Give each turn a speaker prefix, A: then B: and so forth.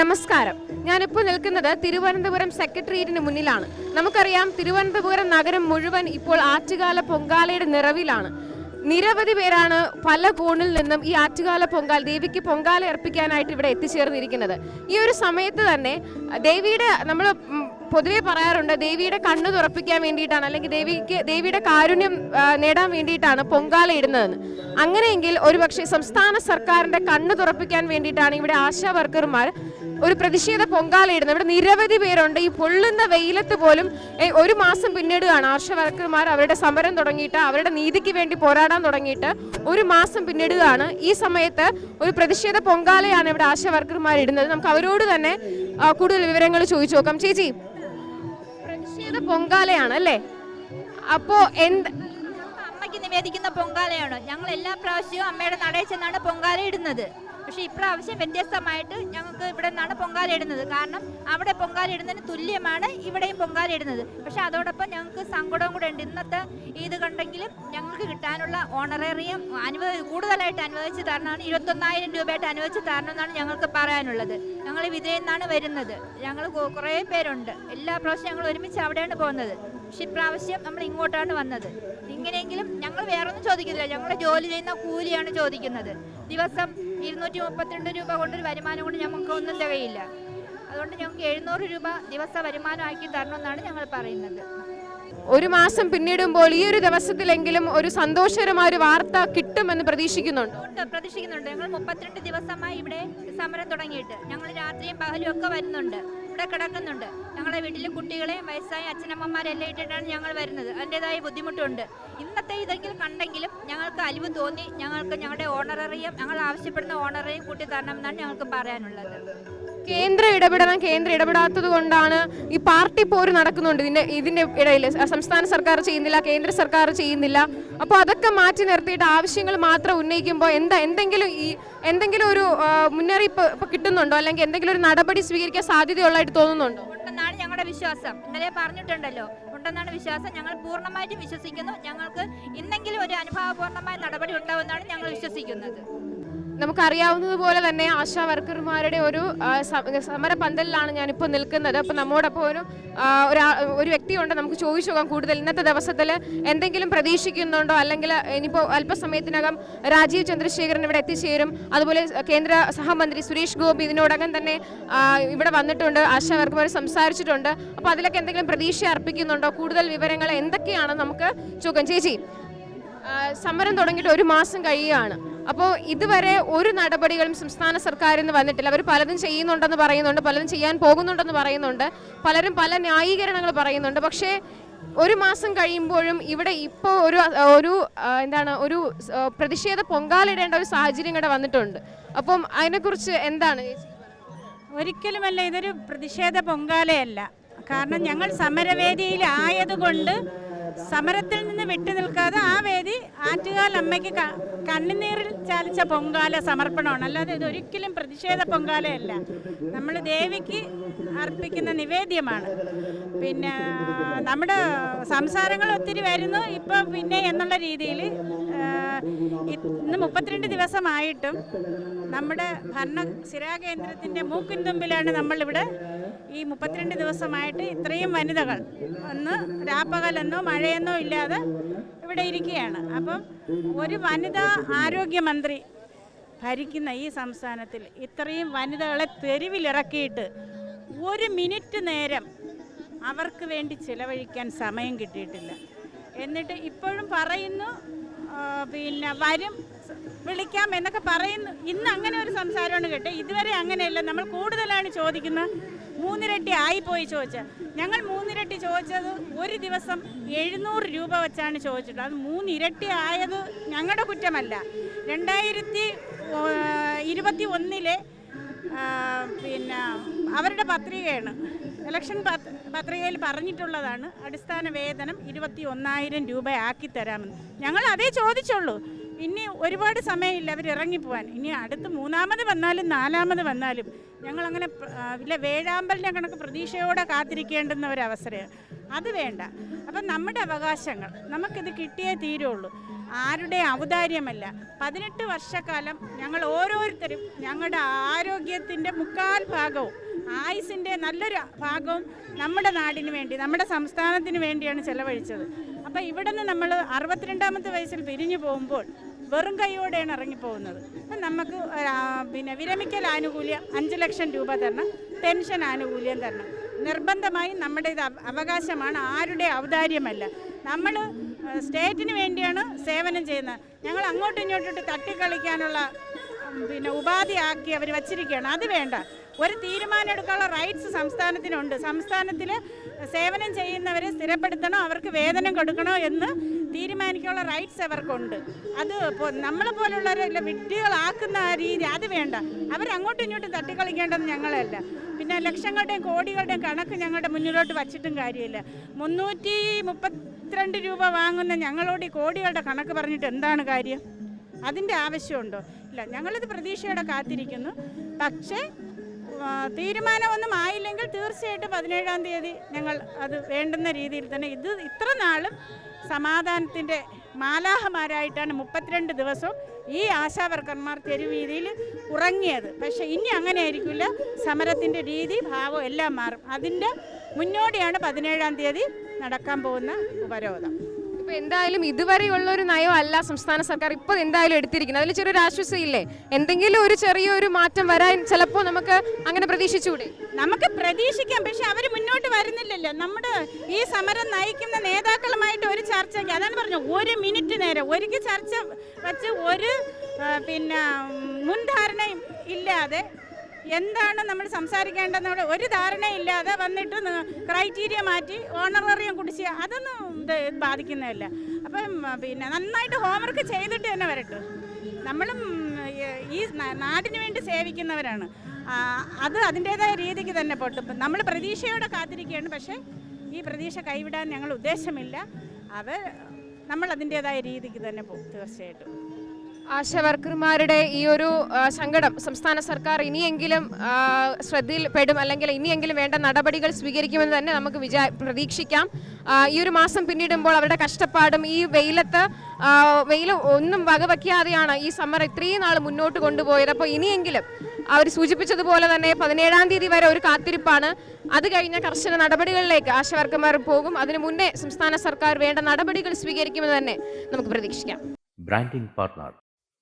A: നമസ്കാരം. ഞാനിപ്പോൾ നിൽക്കുന്നത് തിരുവനന്തപുരം സെക്രട്ടേറിയറ്റിന് മുന്നിലാണ്. നമുക്കറിയാം തിരുവനന്തപുരം നഗരം മുഴുവൻ ഇപ്പോൾ ആറ്റുകാല പൊങ്കാലയുടെ നിറവിലാണ്. നിരവധി പേരാണ് പല കോണിൽ നിന്നും ഈ ആറ്റുകാല പൊങ്കാൽ ദേവിക്ക് പൊങ്കാല അർപ്പിക്കാനായിട്ട് ഇവിടെ എത്തിച്ചേർന്നിരിക്കുന്നത്. ഈ ഒരു സമയത്ത് തന്നെ ദേവിയുടെ നമ്മൾ പൊതുവേ പറയാറുണ്ട് ദേവിയുടെ കണ്ണു തുറപ്പിക്കാൻ വേണ്ടിയിട്ടാണ് അല്ലെങ്കിൽ ദേവിക്ക് ദേവിയുടെ കാരുണ്യം നേടാൻ വേണ്ടിയിട്ടാണ് പൊങ്കാല ഇടുന്നതെന്ന്. അങ്ങനെയെങ്കിൽ ഒരുപക്ഷെ സംസ്ഥാന സർക്കാരിന്റെ കണ്ണു തുറപ്പിക്കാൻ വേണ്ടിയിട്ടാണ് ഇവിടെ ആശാ വർക്കർമാർ ഒരു പ്രതിഷേധ പൊങ്കാലയിടുന്നത് ഇവിടെ നിരവധി പേരുണ്ട്. ഈ പൊള്ളുന്ന വെയിലത്ത് പോലും ഒരു മാസം പിന്നിടുകയാണ് ആർഷ വർക്കർമാർ അവരുടെ സമരം തുടങ്ങിയിട്ട് അവരുടെ നീതിക്ക് വേണ്ടി പോരാടാൻ തുടങ്ങിയിട്ട് ഒരു മാസം പിന്നിടുകയാണ്. ഈ സമയത്ത് ഒരു പ്രതിഷേധ പൊങ്കാലയാണ് ഇവിടെ ആശാ വർക്കർമാർ ഇടുന്നത്. നമുക്ക് അവരോട് തന്നെ കൂടുതൽ വിവരങ്ങൾ ചോദിച്ചു നോക്കാം. ചേച്ചി പ്രതിഷേധ പൊങ്കാലയാണ് അല്ലേ? അപ്പോ എന്ത്
B: അമ്മയ്ക്ക് നിവേദിക്കുന്ന പൊങ്കാലയാണ്? ഞങ്ങൾ എല്ലാ പ്രാവശ്യവും അമ്മയുടെ നടയിൽ ചെന്നാണ് പൊങ്കാല ഇടുന്നത്. പക്ഷേ ഇപ്രാവശ്യം വ്യത്യസ്തമായിട്ട് ഞങ്ങൾക്ക് ഇവിടെ നിന്നാണ് പൊങ്കാലയിടുന്നത് കാരണം അവിടെ പൊങ്കാലയിടുന്നതിന് തുല്യമാണ് ഇവിടെയും പൊങ്കാലയിടുന്നത് പക്ഷേ അതോടൊപ്പം ഞങ്ങൾക്ക് സങ്കടവും കൂടെ ഉണ്ട്. ഇന്നത്തെ ഇത് കണ്ടെങ്കിലും ഞങ്ങൾക്ക് കിട്ടാനുള്ള ഓണറേറിയം അനുവദി കൂടുതലായിട്ട് അനുവദിച്ച് തരണമെന്ന് ഇരുപത്തൊന്നായിരം രൂപയായിട്ട് അനുവദിച്ച് തരണമെന്നാണ് ഞങ്ങൾക്ക് പറയാനുള്ളത്. ഞങ്ങൾ വിധേയിൽ നിന്നാണ് വരുന്നത്. ഞങ്ങൾ കുറേ പേരുണ്ട്. എല്ലാ പ്രാവശ്യം ഞങ്ങൾ ഒരുമിച്ച് അവിടെയാണ് പോകുന്നത്. പക്ഷെ ഇപ്രാവശ്യം നമ്മൾ ഇങ്ങോട്ടാണ് വന്നത്. ഇങ്ങനെയെങ്കിലും ഞങ്ങൾ വേറൊന്നും ചോദിക്കുന്നില്ല. ഞങ്ങൾ ജോലി ചെയ്യുന്ന കൂലിയാണ് ചോദിക്കുന്നത്. ദിവസം ഇരുന്നൂറ്റി മുപ്പത്തിരണ്ട് രൂപ കൊണ്ടൊരു വരുമാനം കൊണ്ട് ഞങ്ങൾക്ക് ഒന്നും തികയില്ല. അതുകൊണ്ട് ഞങ്ങൾക്ക് എഴുന്നൂറ് രൂപ ദിവസ വരുമാനമാക്കി തരണമെന്നാണ് ഞങ്ങൾ പറയുന്നത്.
A: ഒരു മാസം പിന്നിടുമ്പോൾ ഈ ഒരു ദിവസത്തിലെങ്കിലും ഒരു സന്തോഷകരമായ ഒരു വാർത്ത കിട്ടുമെന്ന് പ്രതീക്ഷിക്കുന്നുണ്ട്.
B: പ്രതീക്ഷിക്കുന്നുണ്ട്. ഞങ്ങൾ മുപ്പത്തിരണ്ട് ദിവസമായി ഇവിടെ സമരം തുടങ്ങിയിട്ട്. ഞങ്ങൾ രാത്രിയും പകലും ഒക്കെ വരുന്നുണ്ട്. ഇവിടെ കിടക്കുന്നുണ്ട്. ഞങ്ങളുടെ വീട്ടിലെ കുട്ടികളെയും വയസ്സായ അച്ഛനമ്മമാരെല്ലാം ഇട്ടിട്ടാണ് ഞങ്ങൾ വരുന്നത്. അതിന്റെതായ ബുദ്ധിമുട്ടുണ്ട്. ഇന്നത്തെ ഇതെങ്കിലും കണ്ടെങ്കിലും ഞങ്ങൾക്ക് അലിവ് തോന്നി ഞങ്ങൾക്ക് ഞങ്ങളുടെ ഓണററിയും ഞങ്ങൾ ആവശ്യപ്പെടുന്ന ഓണററിയും കൂട്ടി തരണം എന്നാണ് ഞങ്ങൾക്ക് പറയാനുള്ളത്.
A: കേന്ദ്രം ഇടപെടണം കേന്ദ്രം ഇടപെടാത്തത് കൊണ്ടാണ് ഈ പാർട്ടി പോര് നടക്കുന്നുണ്ട്. ഇതിന്റെ ഇതിന്റെ ഇടയിൽ സംസ്ഥാന സർക്കാർ ചെയ്യുന്നില്ല കേന്ദ്ര സർക്കാർ ചെയ്യുന്നില്ല. അപ്പോൾ അതൊക്കെ മാറ്റി നിർത്തിയിട്ട് ആവശ്യങ്ങൾ മാത്രം ഉന്നയിക്കുമ്പോൾ എന്താ എന്തെങ്കിലും ഈ എന്തെങ്കിലും ഒരു മുന്നറിയിപ്പ് ഇപ്പൊ കിട്ടുന്നുണ്ടോ? അല്ലെങ്കിൽ എന്തെങ്കിലും ഒരു നടപടി സ്വീകരിക്കാൻ സാധ്യതയുള്ളതായിട്ട് തോന്നുന്നുണ്ടോ?
B: ഉണ്ടെന്നാണ് ഞങ്ങളുടെ വിശ്വാസം. ഇന്നലെ പറഞ്ഞിട്ടുണ്ടല്ലോ ഉണ്ടെന്നാണ് വിശ്വാസം. ഞങ്ങൾ പൂർണമായിട്ടും വിശ്വസിക്കുന്നു. ഞങ്ങൾക്ക് ഇന്നെങ്കിലും ഒരു അനുഭവപൂർണമായ നടപടി ഉണ്ടാവുമെന്നാണ് ഞങ്ങൾ വിശ്വസിക്കുന്നത്.
A: നമുക്കറിയാവുന്നതുപോലെ തന്നെ ആശാ വർക്കർമാരുടെ ഒരു സമര പന്തലിലാണ് ഞാനിപ്പോൾ നിൽക്കുന്നത്. അപ്പോൾ നമ്മോടൊപ്പം ഒരു ഒരു വ്യക്തിയുണ്ട്. നമുക്ക് ചോദിച്ചു നോക്കാം കൂടുതൽ. ഇന്നത്തെ ദിവസത്തിൽ എന്തെങ്കിലും പ്രതീക്ഷിക്കുന്നുണ്ടോ? അല്ലെങ്കിൽ ഇനിയിപ്പോൾ അല്പസമയത്തിനകം രാജീവ് ചന്ദ്രശേഖരൻ ഇവിടെ എത്തിച്ചേരും. അതുപോലെ കേന്ദ്ര സഹമന്ത്രി സുരേഷ് ഗോപി ഇതിനോടകം തന്നെ ഇവിടെ വന്നിട്ടുണ്ട്. ആശാ വർക്കർമാർ സംസാരിച്ചിട്ടുണ്ട്. അപ്പോൾ അതിലൊക്കെ എന്തെങ്കിലും പ്രതീക്ഷ അർപ്പിക്കുന്നുണ്ടോ? കൂടുതൽ വിവരങ്ങൾ എന്തൊക്കെയാണ് നമുക്ക് ചോദിക്കാം? ചേച്ചി സമരം തുടങ്ങിയിട്ട് ഒരു മാസം കഴിയുകയാണ്. അപ്പോൾ ഇതുവരെ ഒരു നടപടികളും സംസ്ഥാന സർക്കാരിൽ നിന്ന് വന്നിട്ടില്ല. അവർ പലതും ചെയ്യുന്നുണ്ടെന്ന് പറയുന്നുണ്ട് പലതും ചെയ്യാൻ പോകുന്നുണ്ടെന്ന് പറയുന്നുണ്ട് പലരും പല ന്യായീകരണങ്ങൾ പറയുന്നുണ്ട്. പക്ഷേ ഒരു മാസം കഴിയുമ്പോഴും ഇവിടെ ഇപ്പോൾ ഒരു ഒരു എന്താണ് ഒരു പ്രതിഷേധ പൊങ്കാലിടേണ്ട ഒരു സാഹചര്യം ഇവിടെ വന്നിട്ടുണ്ട്. അപ്പം അതിനെക്കുറിച്ച് എന്താണ്
C: ഒരിക്കലുമല്ല ഇതൊരു പ്രതിഷേധ പൊങ്കാലയല്ല. കാരണം ഞങ്ങൾ സമരവേദിയിൽ ആയതുകൊണ്ട് സമരത്തിൽ നിന്ന് വിട്ടുനിൽക്കാതെ ആ വേദി ആറ്റുകാൽ അമ്മയ്ക്ക് ചാലിച്ച പൊങ്കാല സമർപ്പണമാണ്. അല്ലാതെ ഇതൊരിക്കലും പ്രതിഷേധ പൊങ്കാലയല്ല. നമ്മൾ ദേവിക്ക് അർപ്പിക്കുന്ന നിവേദ്യമാണ്. പിന്നെ നമ്മുടെ സംസാരങ്ങൾ ഒത്തിരി വരുന്നു. ഇപ്പോൾ പിന്നെ എന്നുള്ള രീതിയിൽ ഇന്ന് മുപ്പത്തിരണ്ട് ദിവസമായിട്ടും നമ്മുടെ ഭരണ സ്ഥിരാകേന്ദ്രത്തിന്റെ മൂക്കിൻ തുമ്പിലാണ് നമ്മളിവിടെ ഈ മുപ്പത്തിരണ്ട് ദിവസമായിട്ട് ഇത്രയും വനിതകൾ ഒന്ന് രാപ്പകലെന്നോ മഴയെന്നോ ഇല്ലാതെ ഇവിടെ ഇരിക്കുകയാണ്. അപ്പം ഒരു വനിതാ ആരോഗ്യമന്ത്രി ഭരിക്കുന്ന ഈ സംസ്ഥാനത്തിൽ ഇത്രയും വനിതകളെ തെരുവിലിറക്കിയിട്ട് ഒരു മിനിറ്റ് നേരം അവർക്ക് വേണ്ടി ചിലവഴിക്കാൻ സമയം കിട്ടിയിട്ടില്ല. എന്നിട്ട് ഇപ്പോഴും പറയുന്നു പിന്നെ വരും വിളിക്കാം എന്നൊക്കെ പറയുന്നു. ഇന്ന് അങ്ങനെ ഒരു സംസാരമാണ് കേട്ടോ. ഇതുവരെ അങ്ങനെയല്ല. നമ്മൾ കൂടുതലാണ് ചോദിക്കുന്നത് മൂന്നിരട്ടി ആയിപ്പോയി ചോദിച്ചത്. ഞങ്ങൾ മൂന്നിരട്ടി ചോദിച്ചത് ഒരു ദിവസം എഴുന്നൂറ് രൂപ വെച്ചാണ് ചോദിച്ചിട്ട് അത് മൂന്നിരട്ടി ആയത് ഞങ്ങളുടെ കുറ്റമല്ല. രണ്ടായിരത്തി ഇരുപത്തി ഒന്നിലെ പിന്നെ അവരുടെ പത്രികയാണ്. ഇലക്ഷൻ പത്- പത്രികയിൽ പറഞ്ഞിട്ടുള്ളതാണ്. അടിസ്ഥാന വേതനം ഇരുപത്തി ഒന്നായിരം രൂപയാക്കി തരാമെന്ന് ഞങ്ങൾ അതേ ചോദിച്ചുള്ളൂ. ഇനി ഒരുപാട് സമയമില്ല അവർ ഇറങ്ങിപ്പോവാൻ. ഇനി അടുത്ത് മൂന്നാമത് വന്നാലും നാലാമത് വന്നാലും ഞങ്ങളങ്ങനെ ഇല്ല വേഴാമ്പലിനെ കണക്ക് പ്രതീക്ഷയോടെ കാത്തിരിക്കേണ്ടുന്ന ഒരു അവസരമാണ്. അത് വേണ്ട. അപ്പം നമ്മുടെ അവകാശങ്ങൾ നമുക്കിത് കിട്ടിയേ തീരുള്ളൂ. ആരുടെ ഔദാര്യമല്ല. പതിനെട്ട് വർഷക്കാലം ഞങ്ങൾ ഓരോരുത്തരും ഞങ്ങളുടെ ആരോഗ്യത്തിന്റെ മുക്കാൽ ഭാഗവും ആയുസിന്റെ നല്ലൊരു ഭാഗവും നമ്മുടെ നാടിന് വേണ്ടി നമ്മുടെ സംസ്ഥാനത്തിന് വേണ്ടിയാണ് ചെലവഴിച്ചത്. അപ്പോൾ ഇവിടെ നിന്ന് നമ്മൾ അറുപത്തിരണ്ടാമത്തെ വയസ്സിൽ പിരിഞ്ഞു പോകുമ്പോൾ വെറും കൈയോടെയാണ് ഇറങ്ങിപ്പോകുന്നത്. അപ്പം നമുക്ക് പിന്നെ വിരമിക്കൽ ആനുകൂല്യം അഞ്ച് ലക്ഷം രൂപ തരണം പെൻഷൻ ആനുകൂല്യം തരണം. നിർബന്ധമായും നമ്മുടെ ഇത് അവകാശമാണ് ആരുടെ ഔദാര്യമല്ല. നമ്മൾ സ്റ്റേറ്റിന് വേണ്ടിയാണ് സേവനം ചെയ്യുന്നത്. ഞങ്ങൾ അങ്ങോട്ടും ഇങ്ങോട്ടും തട്ടിക്കളിക്കാനുള്ള പിന്നെ ഉപാധിയാക്കി അവർ വച്ചിരിക്കുകയാണ്. അത് വേണ്ട. ഒരു തീരുമാനം എടുക്കാനുള്ള റൈറ്റ്സ് സംസ്ഥാനത്തിനുണ്ട്. സംസ്ഥാനത്തിൽ സേവനം ചെയ്യുന്നവരെ സ്ഥിരപ്പെടുത്തണോ അവർക്ക് വേതനം കൊടുക്കണോ എന്ന് തീരുമാനിക്കാനുള്ള റൈറ്റ്സ് അവർക്കുണ്ട്. അത് നമ്മളെ പോലുള്ളവരെ വിഡ്ഢികളാക്കുന്ന രീതി അത് വേണ്ട. അവരങ്ങോട്ടും ഇങ്ങോട്ടും തട്ടിക്കളിക്കേണ്ടത് ഞങ്ങളല്ല. പിന്നെ ലക്ഷങ്ങളുടെയും കോടികളുടെയും കണക്ക് ഞങ്ങളുടെ മുന്നിലോട്ട് വച്ചിട്ടും കാര്യമില്ല. മുന്നൂറ്റി മുപ്പത്തിരണ്ട് രൂപ വാങ്ങുന്ന ഞങ്ങളോട് ഈ കോടികളുടെ കണക്ക് പറഞ്ഞിട്ട് എന്താണ് കാര്യം? അതിന്റെ ആവശ്യമുണ്ടോ? ഇല്ല ഞങ്ങളിത് പ്രതീക്ഷയോടെ കാത്തിരിക്കുന്നു. പക്ഷേ തീരുമാനമൊന്നും ആയില്ലെങ്കിൽ തീർച്ചയായിട്ടും പതിനേഴാം തീയതി ഞങ്ങൾ അത് വേണ്ടുന്ന രീതിയിൽ തന്നെ ഇത് ഇത്ര നാളും സമാധാനത്തിന്റെ മാലാഹമാരായിട്ടാണ് മുപ്പത്തിരണ്ട് ദിവസവും ഈ ആശാവർക്കർമാർ തെരുവീതിയിൽ ഉറങ്ങിയത്. പക്ഷെ ഇനി അങ്ങനെ ആയിരിക്കില്ല സമരത്തിന്റെ രീതി ഭാവം എല്ലാം മാറും. അതിന്റെ മുന്നോടിയാണ് പതിനേഴാം തീയതി നടക്കാൻ പോകുന്ന ഉപരോധം.
A: ഇപ്പൊ എന്തായാലും ഇതുവരെയുള്ള ഒരു നയമല്ല സംസ്ഥാന സർക്കാർ ഇപ്പോൾ എന്തായാലും എടുത്തിരിക്കുന്നത്. അതിൽ ചെറിയൊരു ആശ്വാസം ഇല്ലേ എന്തെങ്കിലും ഒരു ചെറിയൊരു മാറ്റം വരാൻ ചിലപ്പോ നമുക്ക് അങ്ങനെ പ്രതീക്ഷിച്ചുകൂടെ
C: നമുക്ക് പ്രതീക്ഷിക്കാം പക്ഷെ അവർ മുന്നോട്ട് വരുന്നില്ലല്ലോ. നമ്മുടെ ഈ സമരം നയിക്കുന്ന നേതാക്കളുമായിട്ട് ഒരു ചർച്ച അതാണ് പറഞ്ഞു ഒരു മിനിറ്റ് നേരം. ഒരിക്കൽ ചർച്ച വെച്ച് ഒരു പിന്നെ മുൻധാരണയും ഇല്ലാതെ എന്താണ് നമ്മൾ സംസാരിക്കേണ്ടതെന്ന് ഒരു ധാരണയില്ലാതെ വന്നിട്ട് ക്രൈറ്റീരിയ മാറ്റി ഓണററിയം കുടിച്ച് അതൊന്നും ഇത് ബാധിക്കുന്നതല്ല. അപ്പം പിന്നെ നന്നായിട്ട് ഹോംവർക്ക് ചെയ്തിട്ട് തന്നെ വരട്ടെ. നമ്മളും ഈ നാടിന് വേണ്ടി സേവിക്കുന്നവരാണ്. അത് അതിന്റേതായ രീതിക്ക് തന്നെ പൊട്ടും. നമ്മൾ പ്രതീക്ഷയോടെ കാത്തിരിക്കുകയാണ് പക്ഷേ ഈ പ്രതീക്ഷ കൈവിടാൻ ഞങ്ങൾ ഉദ്ദേശമില്ല. അവർ നമ്മൾ അതിന്റേതായ രീതിക്ക് തന്നെ പോകും തീർച്ചയായിട്ടും.
A: ആശാ വർക്കർമാരുടെ ഈ ഒരു സങ്കടം സംസ്ഥാന സർക്കാർ ഇനിയെങ്കിലും ശ്രദ്ധയിൽപ്പെടും അല്ലെങ്കിൽ ഇനിയെങ്കിലും വേണ്ട നടപടികൾ സ്വീകരിക്കുമെന്ന് തന്നെ നമുക്ക് വിചാ പ്രതീക്ഷിക്കാം. ഈ ഒരു മാസം പിന്നിടുമ്പോൾ അവരുടെ കഷ്ടപ്പാടും ഈ വെയിലത്ത് വെയിൽ ഒന്നും വകവയ്ക്കാതെയാണ് ഈ സമ്മർ ഇത്രയും നാൾ മുന്നോട്ട് കൊണ്ടുപോയത്. അപ്പോൾ ഇനിയെങ്കിലും അവർ സൂചിപ്പിച്ചതുപോലെ തന്നെ പതിനേഴാം തീയതി വരെ ഒരു കാത്തിരിപ്പാണ്. അത് കഴിഞ്ഞ കർശന നടപടികളിലേക്ക് ആശാവർക്കർമാർ പോകും. അതിനു മുന്നേ സംസ്ഥാന സർക്കാർ വേണ്ട നടപടികൾ സ്വീകരിക്കുമെന്ന് തന്നെ നമുക്ക് പ്രതീക്ഷിക്കാം.
D: Branding partner